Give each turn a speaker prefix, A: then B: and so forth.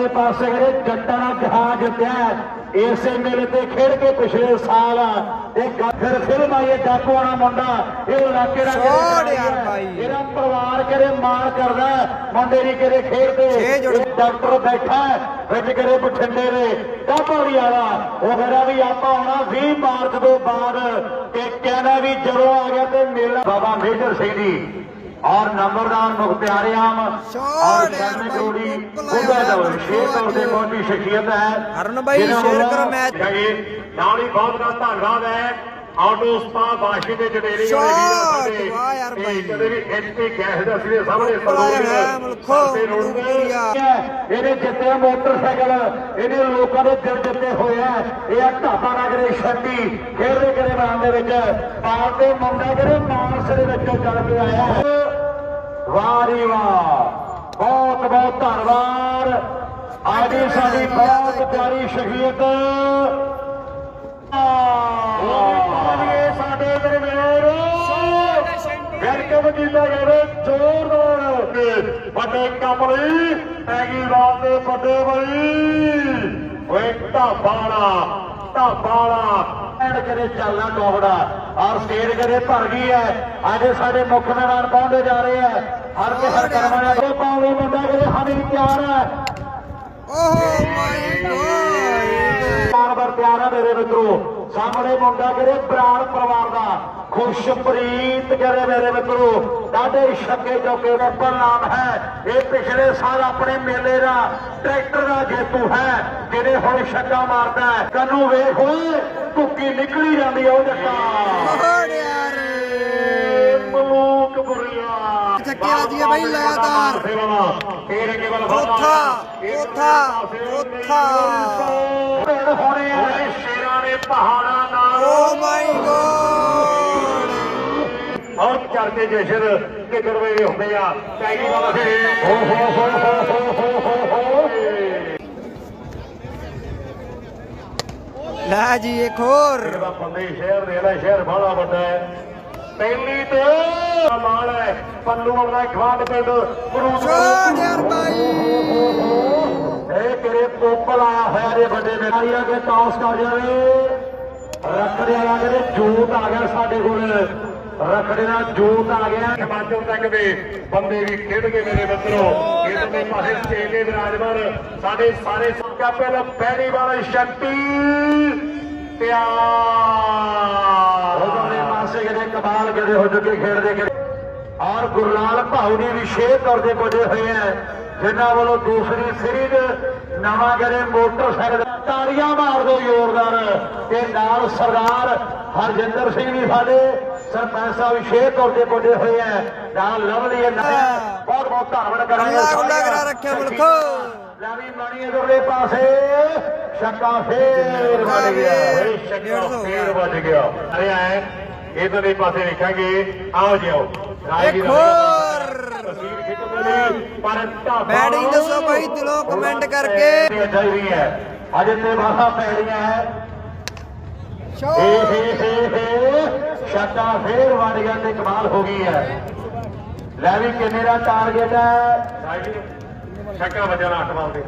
A: ਉਧਰਲੇ ਪਾਸੇ ਜਿਹੜੇ ਜੱਟਾਂ ਦਾ ਜਹਾਜ਼ ਜਿੱਤਿਆ ਹੈ, ਇਸੇ ਮੇਲੇ ਤੇ ਖੇਡ ਕੇ ਪਿਛਲੇ ਸਾਲ ਇਹ ਫਿਰ ਫਿਲਮ ਆਈ ਹੈ ਡਾਕੂ ਵਾਲਾ ਮੁੰਡਾ। ਇਹ ਇਲਾਕੇ ਦਾ। ਇਹਦਾ ਪਰਿਵਾਰ ਕਰੇ ਮਾਣ ਕਰਦਾ ਮੁੰਡੇ ਦੀ ਕਰੇ ਖੇਡਦੇ। ਇਹ ਡਾਕਟਰ ਬੈਠਾ ਵਿੱਚ ਕਰੇ ਬਠਿੰਡੇ ਦੇ ਡਾਬੋੜੀ ਵਾਲਾ। ਉਹ ਕਹਿੰਦਾ ਵੀ ਆਪਾਂ ਆਉਣਾ 20 ਮਾਰਚ ਤੋਂ ਬਾਅਦ। ਤੇ ਕਹਿੰਦਾ ਵੀ ਜਦੋਂ ਆ ਗਿਆ ਤੇ ਮੇਲਾ ਬਾਬਾ ਮੇਜਰ ਸਿੰਘ ਜੀ। ਔਰ ਨੰਬਰਦਾਰ ਮੁਖਤਿਆਰ ਆਮ ਔਰ
B: ਭਾਈ,
A: ਜੋੜੀ ਉਹਦਾ ਦੌਰ ਸ਼ੇਰ ਤੌਰ ਤੇ ਪਹੁੰਚੀ ਸ਼ਖਸੀਅਤ ਹੈ।
B: ਹਰਨ ਭਾਈ, ਸ਼ੇਅਰ ਕਰੋ ਮੈਚ।
C: ਨਾਲ ਹੀ ਬਹੁਤ ਬਹੁਤ ਧੰਨਵਾਦ ਹੈ। ਆਟੋ ਸਪਾ ਬਾਸ਼ੀ ਦੇ ਜਟੇਰੀ ਵਾਲੇ ਵੀਰ
B: ਵਾਹ ਯਾਰ
C: ਸਾਡੇ
B: ਭਾਈ।
C: ਕਦੇ ਵੀ ਐਚਪੀ ਗੈਸ ਦਾ ਸਿਰੇ ਸਾਹਮਣੇ
B: ਬੁਲਾਇਆ ਹੈ।
A: ਇਹਨੇ ਜਿੱਤਿਆ ਮੋਟਰਸਾਈਕਲ। ਇਹਨੇ ਲੋਕਾਂ ਦੇ ਦਿਲ ਜਿੱਤੇ ਹੋਏ ਆ। ਇਹ ਆ ਢਾਬਾ ਨਗਰੇ ਛੱਡੀ। ਖੇਡਦੇ ਕਰੇ ਮੈਦਾਨ ਦੇ ਵਿੱਚ। ਪਾਲ ਦੇ ਮੁੰਡਾ ਜਿਹੜੇ ਮਾਨਸ ਦੇ ਵਿੱਚੋਂ ਚੱਲ ਕੇ ਆਇਆ ਹੈ। ਵਾਹ ਬਹੁਤ ਬਹੁਤ ਧੰਨਵਾਦ। ਅੱਜ ਸਾਡੀ ਬਹੁਤ ਪਿਆਰੀ ਸ਼ਖਸੀਅਤ ਸਾਡੇ ਦਰਮਿਆਨ ਵੈਲਕਮ ਕੀਤਾ ਜਾਵੇ ਜ਼ੋਰਦਾਰ ਵੱਡੇ ਕੰਮ ਲਈ ਪੈਗੀ ਰਾਤ ਦੇ ਵੱਡੇ ਬਈ ਓਏ ਢਾਬਾਲਾ ਢਾਬਾਲਾ ਐਡ ਕਰੇ ਚੱਲਣਾ ਟੋਬੜਾ ਔਰ ਸਟੇਜ ਕਰੇ ਭਰ ਗਈ ਹੈ ਅੱਜ ਸਾਡੇ ਮੁੱਖ ਮਹਿਮਾਨ ਪਹੁੰਚਦੇ ਜਾ ਰਹੇ ਹੈ ਹਰ ਕੇ ਹਰ ਕਰਮ ਵਾਲਾ ਇਹ ਪਾਉਣੀ ਮੁੰਡਾ ਕਰੇ ਹਾਨੀ ਤਿਆਰ ਹੈ
B: ਓਹ ਮਾਈ ਗੋਡ।
A: ਬਾਰ-ਬਾਰ ਤਿਆਰ ਆ ਮੇਰੇ ਮਿੱਤਰੋ। ਸਾਹਮਣੇ ਮੁੰਡਾ ਕਰੇ ਬਰਾੜ ਪਰਿਵਾਰ ਦਾ। ਖੁਸ਼ਪ੍ਰੀਤ ਕਰੇ ਮੇਰੇ ਮਿੱਤਰੋ। ਡਾਡੇ ਛੱਕੇ ਚੌਕੇ ਦਾ ਨਾਮ ਹੈ। ਇਹ ਪਿਛਲੇ ਸਾਲ ਆਪਣੇ ਮੇਲੇ ਦਾ ਟਰੈਕਟਰ ਦਾ ਜੇਤੂ ਹੈ। ਜਿਹੜੇ ਹੁਣ ਛੱਕਾ ਮਾਰਦਾ ਕੰਨੂ ਵੇਖ ਓਏ ਕੁੱਕੀ ਨਿਕਲੀ ਜਾਂਦੀ ਆ ਉਹ ਜੱਟਾ
B: ਹੋਰ ਯਾਰ।
A: ਮਲੂਕ ਬੁਰੀਆ।
B: ਚੱਕੇ ਜੀ ਬਈ ਲਗਾਤਾਰ।
C: ਫੇਰ ਅੱਗੇ ਵੱਲ
B: ਚੌਥਾ ਚੌਥਾ ਚੌਥਾ।
A: ਭੇੜ ਹੋਣੇ ਆ
C: ਸ਼ੇਰਾਂ ਨੇ ਪਹਾੜਾਂ ਨਾਲ।
B: Oh my God.
C: ਬਹੁਤ ਚੜਦੇ ਜਸ਼ਰ ਕਿਕਰ ਵੇਲੇ ਹੁੰਦੇ ਆ। ਟੈਗੀ ਵਾਲਾ ਫੇਰ
A: ਹੋ ਹੋ ਹੋ ਹੋ ਹੋ।
B: ਲੈ ਜੀ ਇੱਕ ਹੋਰ।
C: ਜਿਹੜਾ ਬੰਦੇ ਸ਼ਹਿਰ ਦੇ ਵਾਲਾ ਸ਼ਹਿਰ ਬੜਾ ਵੱਡਾ ਹੈ। ਪਹਿਲੀ ਤੇ ਮਾਲ ਹੈ ਪੱਲੂ ਵਾਲਾ ਖਵਾਂਡ ਪਿੰਡ ਗੁਰੂ
B: ਛੋੜ ਯਾਰ ਭਾਈ
A: ਇਹ ਕਿਰੇ ਪੋਪਲ ਆਇਆ ਹੋਇਆ ਜੇ ਵੱਡੇ ਬਿਮਾਰੀਆਂ ਕੇ ਟਾਸ ਕਰ ਜਾਵੇ ਰੱਖੜੇ ਵਾਲਾ ਕਹਿੰਦੇ ਜੂਤ ਆ ਗਿਆ ਸਾਡੇ ਕੋਲ। ਰੱਖੜੇ ਦਾ ਜੂਤ ਆ ਗਿਆ।
C: ਹਿਮਾਚਲ ਤੱਕ ਦੇ ਬੰਦੇ ਵੀ ਖੇਡ ਗਏ ਮੇਰੇ ਮਿੱਤਰੋ। ਇਧਰਲੇ ਪਾਸੇ ਚੇਲੇ ਵਿਰਾਜਮਾਨ ਸਾਡੇ ਸਾਰੇ मुक़ाबिल
A: पहिरीं वारो शक्ति कमाल गए हो चुके खेलते खेल और गुरलाल भाऊ जी भी शेयर करते पुजे हुए हैं ਜਿਨ੍ਹਾਂ ਵੱਲੋਂ ਦੂਸਰੀ ਸੀਰੀਜ਼ ਨਵਾਂ ਗਰੇ ਮੋਟਰਸਾਈਕਲ। ਤਾੜੀਆਂ ਮਾਰ ਦੋ ਜ਼ੋਰਦਾਰ ਤੇ ਨਾਲ ਸਰਦਾਰ ਹਰਜਿੰਦਰ ਸਿੰਘ ਵੀ ਸਾਡੇ ਸਰਪੰਚ ਸਾਹਿਬ ਸ਼ੇਖ ਤੌਰ ਤੇ ਕੋਲੇ ਹੋਏ ਹੈ ਨਾਲ ਲਵਲੀ ਇਹ ਬਹੁਤ ਬਹੁਤ ਧੰਨਵਾਦ ਕਰਾਂਗੇ।
B: ਰੱਖਿਆ ਮੁਲਕੋ।
A: ਲਾਵੀ ਮਾਣੀ ਇਧਰਲੇ ਪਾਸੇ। ਛੱਕਾ ਫੇਰ ਵੱਜ ਗਿਆ।
C: ਓਏ ਸ਼ੱਕਾ ਫੇਰ ਵੱਜ ਗਿਆ। ਅਰੇ ਆਏ ਇਧਰਲੇ ਪਾਸੇ ਵੇਖਾਂਗੇ ਆਓ ਜਿਓ
B: ਇੱਕ ਹੋਰ।
C: ਤਸਵੀਰ ਖਿੱਚਣ ਲਈ ਪਰ ਢਾਬਾ
B: ਬੈਟਿੰਗ ਦੱਸੋ ਭਾਈ ਦਿਲੋਂ ਕਮੈਂਟ ਕਰਕੇ।
A: ਚਾਹੀਦੀ ਹੈ। ਅਜੇ ਤੇ ਬਾਸਾ ਪੈੜੀਆਂ ਹੈ। ਏ
B: ਛੋੜ
A: ਹੇ ਹੇ ਹੇ ਛੱਕਾ ਫੇਰ ਵੱਜ ਗਿਆ ਤੇ ਕਮਾਲ ਹੋ ਗਈ ਹੈ। ਲੈ ਵੀ ਕਿੰਨੇ ਦਾ ਟਾਰਗੇਟ ਹੈ।
C: ਸ਼ਕਲ ਵਜਾ ਨਾ ਅਟਵਾਉਂਦੇ